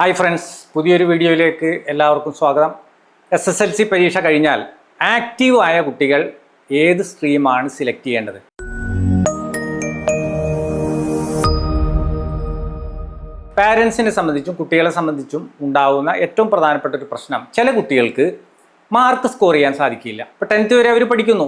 Hi friends പുതിയൊരു വീഡിയോയിലേക്ക് എല്ലാവർക്കും സ്വാഗതം. എസ് എസ് എൽ സി പരീക്ഷ കഴിഞ്ഞാൽ ആക്റ്റീവ് ആയ കുട്ടികൾ ഏത് സ്ട്രീമാണ് സെലക്ട് ചെയ്യേണ്ടത്? പാരൻസിനെ സംബന്ധിച്ചും കുട്ടികളെ സംബന്ധിച്ചും ഉണ്ടാവുന്ന ഏറ്റവും പ്രധാനപ്പെട്ട ഒരു പ്രശ്നം ചില കുട്ടികൾക്ക് മാർക്ക് സ്കോർ ചെയ്യാൻ സാധിക്കില്ല. ഇപ്പോൾ ടെൻത്ത് വരെ അവർ പഠിക്കുന്നു.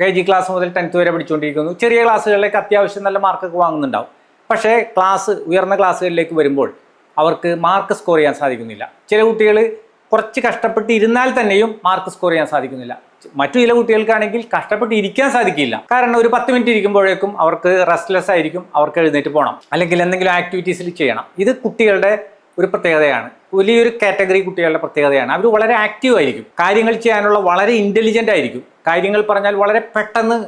കെ ജി ക്ലാസ് മുതൽ ടെൻത്ത് വരെ പഠിച്ചുകൊണ്ടിരിക്കുന്നു. ചെറിയ ക്ലാസ്സുകളിലേക്ക് അത്യാവശ്യം നല്ല മാർക്കൊക്കെ വാങ്ങുന്നുണ്ടാവും. പക്ഷേ ക്ലാസ് ഉയർന്ന ക്ലാസ്സുകളിലേക്ക് വരുമ്പോൾ അവർക്ക് മാർക്ക് സ്കോർ ചെയ്യാൻ സാധിക്കുന്നില്ല. ചില കുട്ടികൾ കുറച്ച് കഷ്ടപ്പെട്ടിരുന്നാൽ തന്നെയും മാർക്ക് സ്കോർ ചെയ്യാൻ സാധിക്കുന്നില്ല. മറ്റു ചില കുട്ടികൾക്കാണെങ്കിൽ കഷ്ടപ്പെട്ടിരിക്കാൻ സാധിക്കില്ല. കാരണം ഒരു പത്ത് മിനിറ്റ് ഇരിക്കുമ്പോഴേക്കും അവർക്ക് റെസ്റ്റ്ലെസ് ആയിരിക്കും അവർക്ക് എഴുന്നേറ്റ് പോകണം അല്ലെങ്കിൽ എന്തെങ്കിലും ആക്ടിവിറ്റീസിൽ ചെയ്യണം. ഇത് കുട്ടികളുടെ ഒരു പ്രത്യേകതയാണ്. വലിയൊരു കാറ്റഗറി കുട്ടികളുടെ പ്രത്യേകതയാണ്. അവർ വളരെ ആക്റ്റീവ് ആയിരിക്കും. കാര്യങ്ങൾ ചെയ്യാനുള്ള വളരെ ഇന്റലിജന്റ് ആയിരിക്കും. കാര്യങ്ങൾ പറഞ്ഞാൽ വളരെ പെട്ടെന്ന്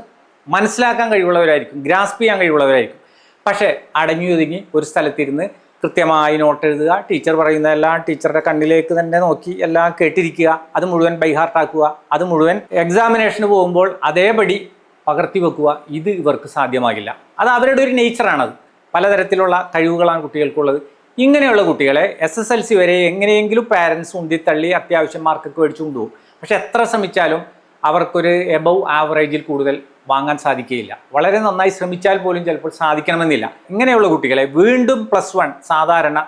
മനസ്സിലാക്കാൻ കഴിവുള്ളവരായിരിക്കും. ഗ്രാസ്പ് ചെയ്യാൻ കഴിവുള്ളവരായിരിക്കും. പക്ഷേ അടങ്ങി ഒതുങ്ങി ഒരു സ്ഥലത്തിരുന്ന് കൃത്യമായി നോട്ട് എഴുതുക. ടീച്ചർ പറയുന്നതെല്ലാം ടീച്ചറുടെ കണ്ണിലേക്ക് തന്നെ നോക്കി എല്ലാം കേട്ടിരിക്കുക. അത് മുഴുവൻ ബൈഹാർട്ടാക്കുക. അത് മുഴുവൻ എക്സാമിനേഷന് പോകുമ്പോൾ അതേപടി പകർത്തി വെക്കുക. ഇത് ഇവർക്ക് സാധ്യമാകില്ല. അത് അവരുടെ ഒരു നേച്ചറാണത് പലതരത്തിലുള്ള കഴിവുകളാണ് കുട്ടികൾക്കുള്ളത്. ഇങ്ങനെയുള്ള കുട്ടികളെ എസ് എസ് എൽ സി വരെ എങ്ങനെയെങ്കിലും പാരൻസ് ഉന്തിത്തള്ളി അത്യാവശ്യം മാർക്കൊക്കെ മേടിച്ചു കൊണ്ടുപോകും പക്ഷെ എത്ര ശ്രമിച്ചാലും അവർക്കൊരു എബവ് ആവറേജിൽ കൂടുതൽ വാങ്ങാൻ സാധിക്കുകയില്ല. വളരെ നന്നായി ശ്രമിച്ചാൽ പോലും ചിലപ്പോൾ സാധിക്കണമെന്നില്ല. ഇങ്ങനെയുള്ള കുട്ടികളെ വീണ്ടും പ്ലസ് വൺ സാധാരണ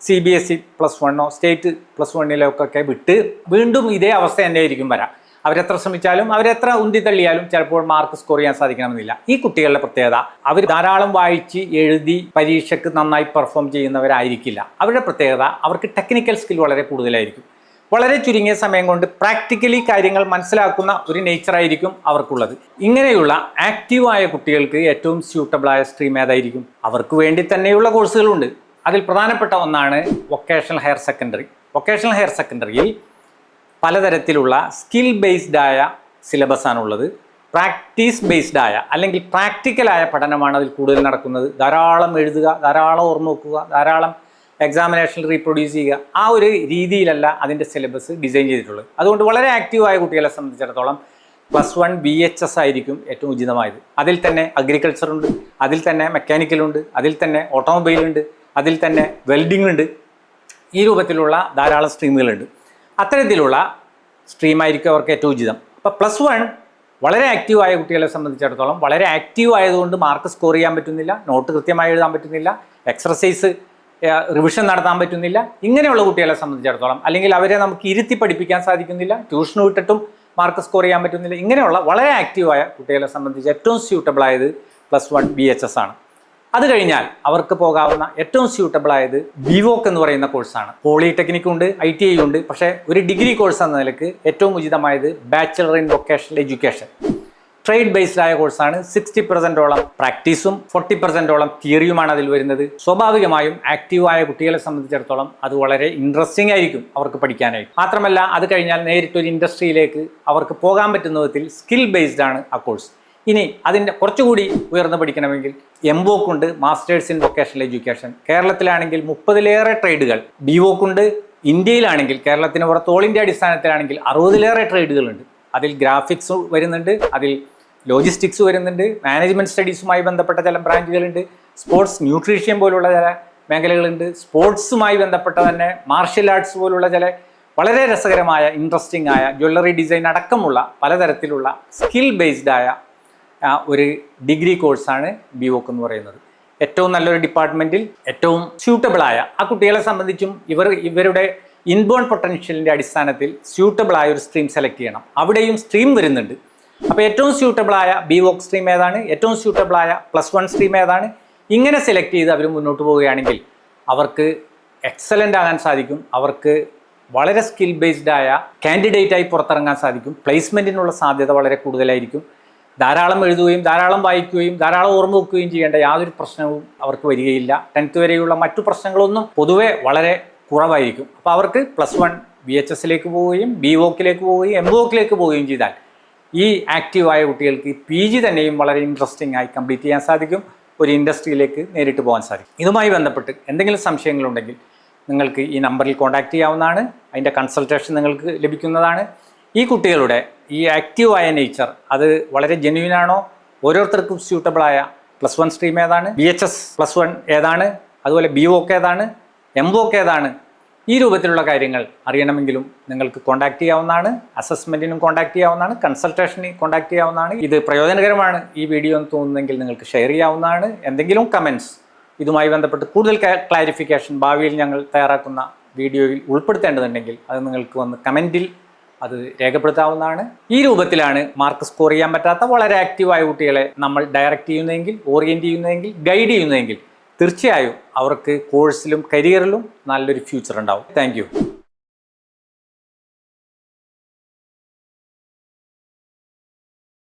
C B S E plus വണ്ണോ state plus വണ്ണിലൊക്കെ വിട്ട് വീണ്ടും ഇതേ അവസ്ഥ തന്നെ ആയിരിക്കും വരാം. അവരെത്ര ശ്രമിച്ചാലും അവരെത്ര ഉന്തിത്തള്ളിയാലും ചിലപ്പോൾ മാർക്ക് സ്കോർ ചെയ്യാൻ സാധിക്കണമെന്നില്ല. ഈ കുട്ടികളുടെ പ്രത്യേകത അവർ ധാരാളം വായിച്ച് എഴുതി പരീക്ഷയ്ക്ക് നന്നായി പെർഫോം ചെയ്യുന്നവരായിരിക്കില്ല. അവരുടെ പ്രത്യേകത അവർക്ക് ടെക്നിക്കൽ സ്കിൽ വളരെ കൂടുതലായിരിക്കും. വളരെ ചുരുങ്ങിയ സമയം കൊണ്ട് പ്രാക്ടിക്കലി കാര്യങ്ങൾ മനസ്സിലാക്കുന്ന ഒരു നേച്ചറായിരിക്കും അവർക്കുള്ളത്. ഇങ്ങനെയുള്ള ആക്റ്റീവായ കുട്ടികൾക്ക് ഏറ്റവും സ്യൂട്ടബിളായ സ്ട്രീം ഏതായിരിക്കും? അവർക്ക് വേണ്ടി തന്നെയുള്ള കോഴ്സുകളുണ്ട് അതിൽ പ്രധാനപ്പെട്ട ഒന്നാണ് vocational higher secondary vocational higher സെക്കൻഡറിയിൽ പലതരത്തിലുള്ള സ്കിൽ ബേസ്ഡ് ആയ സിലബസാണുള്ളത് പ്രാക്ടീസ് ബേസ്ഡ് ആയ അല്ലെങ്കിൽ പ്രാക്ടിക്കലായ പഠനമാണ് അതിൽ കൂടുതൽ നടക്കുന്നത്. ധാരാളം എഴുതുക ധാരാളം ഓർമ്മ വെക്കുക ധാരാളം എക്സാമിനേഷനിൽ റീപ്രൊഡ്യൂസ് ചെയ്യുക. ആ ഒരു രീതിയിലല്ല അതിന്റെ സിലബസ് ഡിസൈൻ ചെയ്തിട്ടുള്ളത്. അതുകൊണ്ട് വളരെ ആക്റ്റീവായ കുട്ടികളെ സംബന്ധിച്ചിടത്തോളം plus one B H S ആയിരിക്കും ഏറ്റവും ഉചിതമായത്. അതിൽ തന്നെ അഗ്രികൾച്ചർ ഉണ്ട് അതിൽ തന്നെ മെക്കാനിക്കലുണ്ട് അതിൽ തന്നെ ഓട്ടോമൊബൈൽ ഉണ്ട് അതിൽ തന്നെ വെൽഡിംഗ് ഉണ്ട്. ഈ രൂപത്തിലുള്ള ധാരാളം സ്ട്രീമുകളുണ്ട് അത്തരത്തിലുള്ള സ്ട്രീമായിരിക്കും അവർക്ക് ഏറ്റവും ഉചിതം. അപ്പോൾ പ്ലസ് വൺ വളരെ ആക്റ്റീവായ കുട്ടികളെ സംബന്ധിച്ചിടത്തോളം വളരെ ആക്റ്റീവ് ആയതുകൊണ്ട് മാർക്ക് സ്കോർ ചെയ്യാൻ പറ്റുന്നില്ല നോട്ട് കൃത്യമായി എഴുതാൻ പറ്റുന്നില്ല എക്സർസൈസ് റിവിഷൻ നടത്താൻ പറ്റുന്നില്ല. ഇങ്ങനെയുള്ള കുട്ടികളെ സംബന്ധിച്ചിടത്തോളം അല്ലെങ്കിൽ അവരെ നമുക്ക് ഇരുത്തി പഠിപ്പിക്കാൻ സാധിക്കുന്നില്ല ട്യൂഷൻ വിട്ടിട്ടും മാർക്ക് സ്കോർ ചെയ്യാൻ പറ്റുന്നില്ല ഇങ്ങനെയുള്ള വളരെ ആക്റ്റീവായ കുട്ടികളെ സംബന്ധിച്ച് ഏറ്റവും സ്യൂട്ടബിൾ ആയത് plus one B H S ആണ്. അത് കഴിഞ്ഞാൽ അവർക്ക് പോകാവുന്ന ഏറ്റവും സ്യൂട്ടബിൾ ആയത് ബിവോക്ക് എന്ന് പറയുന്ന കോഴ്സാണ് പോളിടെക്നിക് ഉണ്ട് ഐ ടി ഐ ഉണ്ട് പക്ഷേ ഒരു ഡിഗ്രി കോഴ്സ് എന്ന നിലയ്ക്ക് ഏറ്റവും ഉചിതമായത് bachelor in vocational education trade based ആയ കോഴ്സാണ് സിക്സ്റ്റി പെർസെന്റോളം പ്രാക്ടീസും ഫോർട്ടി പെർസെന്റോളം തിയറിയുമാണ് അതിൽ വരുന്നത്. സ്വാഭാവികമായും ആക്റ്റീവായ കുട്ടികളെ സംബന്ധിച്ചിടത്തോളം അത് വളരെ ഇൻട്രസ്റ്റിംഗ് ആയിരിക്കും അവർക്ക് പഠിക്കാനായിട്ട്. മാത്രമല്ല അത് കഴിഞ്ഞാൽ നേരിട്ട് ഒരു ഇൻഡസ്ട്രിയിലേക്ക് അവർക്ക് പോകാൻ പറ്റുന്ന വിധത്തിൽ സ്കിൽ ബേസ്ഡ് ആണ് ആ കോഴ്സ് ഇനി അതിന്റെ കുറച്ചുകൂടി ഉയർന്നു പഠിക്കണമെങ്കിൽ എംബോക്കുണ്ട് മാസ്റ്റേഴ്സ് ഇൻ വൊക്കേഷണൽ എഡ്യൂക്കേഷൻ കേരളത്തിലാണെങ്കിൽ മുപ്പതിലേറെ ട്രേഡുകൾ ബിവോക്കുണ്ട് ഇന്ത്യയിലാണെങ്കിൽ കേരളത്തിന് പുറത്ത് ഓൾ ഇന്ത്യ അടിസ്ഥാനത്തിലാണെങ്കിൽ അറുപതിലേറെ ട്രേഡുകളുണ്ട് അതിൽ ഗ്രാഫിക്സ് വരുന്നുണ്ട് അതിൽ ലോജിസ്റ്റിക്സ് വരുന്നുണ്ട് മാനേജ്മെന്റ് സ്റ്റഡീസുമായി ബന്ധപ്പെട്ട ചില ബ്രാഞ്ചുകളുണ്ട് സ്പോർട്സ് ന്യൂട്രീഷ്യൻ പോലുള്ള ചില മേഖലകളുണ്ട് സ്പോർട്സുമായി ബന്ധപ്പെട്ട തന്നെ മാർഷ്യൽ ആർട്സ് പോലുള്ള ചില വളരെ രസകരമായ ഇൻട്രസ്റ്റിംഗ് ആയ ജ്വല്ലറി ഡിസൈൻ അടക്കമുള്ള പലതരത്തിലുള്ള സ്കിൽ ബേസ്ഡ് ആയ ഒരു ഡിഗ്രി കോഴ്സാണ് ബി വോക്ക് എന്ന് പറയുന്നത്. ഏറ്റവും നല്ലൊരു ഡിപ്പാർട്ട്മെന്റിൽ ഏറ്റവും സ്യൂട്ടബിളായ ആ കുട്ടികളെ സംബന്ധിച്ചും ഇവർ ഇവരുടെ ഇൻബോൺ പൊട്ടൻഷ്യലിന്റെ അടിസ്ഥാനത്തിൽ സ്യൂട്ടബിളായ ഒരു സ്ട്രീം സെലക്ട് ചെയ്യണം. അവിടെയും സ്ട്രീം വരുന്നുണ്ട്. അപ്പോൾ ഏറ്റവും സ്യൂട്ടബിളായ ബിവോക്ക് സ്ട്രീം ഏതാണ്? ഏറ്റവും സ്യൂട്ടബിളായ പ്ലസ് വൺ സ്ട്രീം ഏതാണ്? ഇങ്ങനെ സെലക്ട് ചെയ്ത് അവർ മുന്നോട്ട് പോവുകയാണെങ്കിൽ അവർക്ക് എക്സലന്റ് ആകാൻ സാധിക്കും. അവർക്ക് വളരെ സ്കിൽ ബേസ്ഡ് ആയ കാൻഡിഡേറ്റ് ആയി പുറത്തിറങ്ങാൻ സാധിക്കും. പ്ലേസ്മെന്റിനുള്ള സാധ്യത വളരെ കൂടുതലായിരിക്കും. ധാരാളം എഴുതുകയും ധാരാളം വായിക്കുകയും ധാരാളം ഓർമ്മ വെക്കുകയും ചെയ്യേണ്ട യാതൊരു പ്രശ്നവും അവർക്ക് വരികയില്ല. ടെൻത്ത് വരെയുള്ള മറ്റു പ്രശ്നങ്ങളൊന്നും പൊതുവേ വളരെ കുറവായിരിക്കും. അപ്പോൾ അവർക്ക് പ്ലസ് വൺ ബി എച്ച് എസിലേക്ക് പോവുകയും ബി വോക്കിലേക്ക് പോവുകയും എം വോക്കിലേക്ക് പോവുകയും ചെയ്താൽ ഈ ആക്റ്റീവായ കുട്ടികൾക്ക് പി ജി തന്നെയും വളരെ ഇൻട്രസ്റ്റിംഗ് ആയി കംപ്ലീറ്റ് ചെയ്യാൻ സാധിക്കും. ഒരു ഇൻഡസ്ട്രിയിലേക്ക് നേരിട്ട് പോകാൻ സാധിക്കും. ഇതുമായി ബന്ധപ്പെട്ട് എന്തെങ്കിലും സംശയങ്ങളുണ്ടെങ്കിൽ നിങ്ങൾക്ക് ഈ നമ്പറിൽ കോൺടാക്ട് ചെയ്യാവുന്നതാണ്. അതിന്റെ കൺസൾട്ടേഷൻ നിങ്ങൾക്ക് ലഭിക്കുന്നതാണ്. ഈ കുട്ടികളുടെ ഈ ആക്റ്റീവായ നേച്ചർ അത് വളരെ ജെന്യൂൻ ആണോ? ഓരോരുത്തർക്കും സ്യൂട്ടബിളായ പ്ലസ് വൺ സ്ട്രീം ഏതാണ്? B H S plus one ഏതാണ്? അതുപോലെ ബി വോക്ക് ഏതാണ്? എം വോക്ക് ഏതാണ്? ഈ രൂപത്തിലുള്ള കാര്യങ്ങൾ അറിയണമെങ്കിലും നിങ്ങൾക്ക് കോൺടാക്ട് ചെയ്യാവുന്നതാണ് അസസ്മെന്റിനും കോൺടാക്ട് ചെയ്യാവുന്നതാണ് കൺസൾട്ടേഷന് കോൺടാക്ട് ചെയ്യാവുന്നതാണ്. ഇത് പ്രയോജനകരമാണ്. ഈ വീഡിയോ എന്ന് തോന്നുന്നെങ്കിൽ നിങ്ങൾക്ക് ഷെയർ ചെയ്യാവുന്നതാണ്. എന്തെങ്കിലും കമൻസ് ഇതുമായി ബന്ധപ്പെട്ട് കൂടുതൽ ക്ലാരിഫിക്കേഷൻ ഭാവിയിൽ ഞങ്ങൾ തയ്യാറാക്കുന്ന വീഡിയോയിൽ ഉൾപ്പെടുത്തേണ്ടതുണ്ടെങ്കിൽ അത് നിങ്ങൾക്ക് വന്ന് കമന്റിൽ അത് രേഖപ്പെടുത്താവുന്നതാണ്. ഈ രൂപത്തിലാണ് മാർക്ക് സ്കോർ ചെയ്യാൻ പറ്റാത്ത വളരെ ആക്റ്റീവായ കുട്ടികളെ നമ്മൾ ഡയറക്റ്റ് ചെയ്യുന്നതെങ്കിൽ ഓറിയന്റ് ചെയ്യുന്നതെങ്കിൽ ഗൈഡ് ചെയ്യുന്നതെങ്കിൽ തീർച്ചയായും അവർക്ക് കോഴ്സിലും കരിയറിലും നല്ലൊരു ഫ്യൂച്ചർ ഉണ്ടാവും. താങ്ക്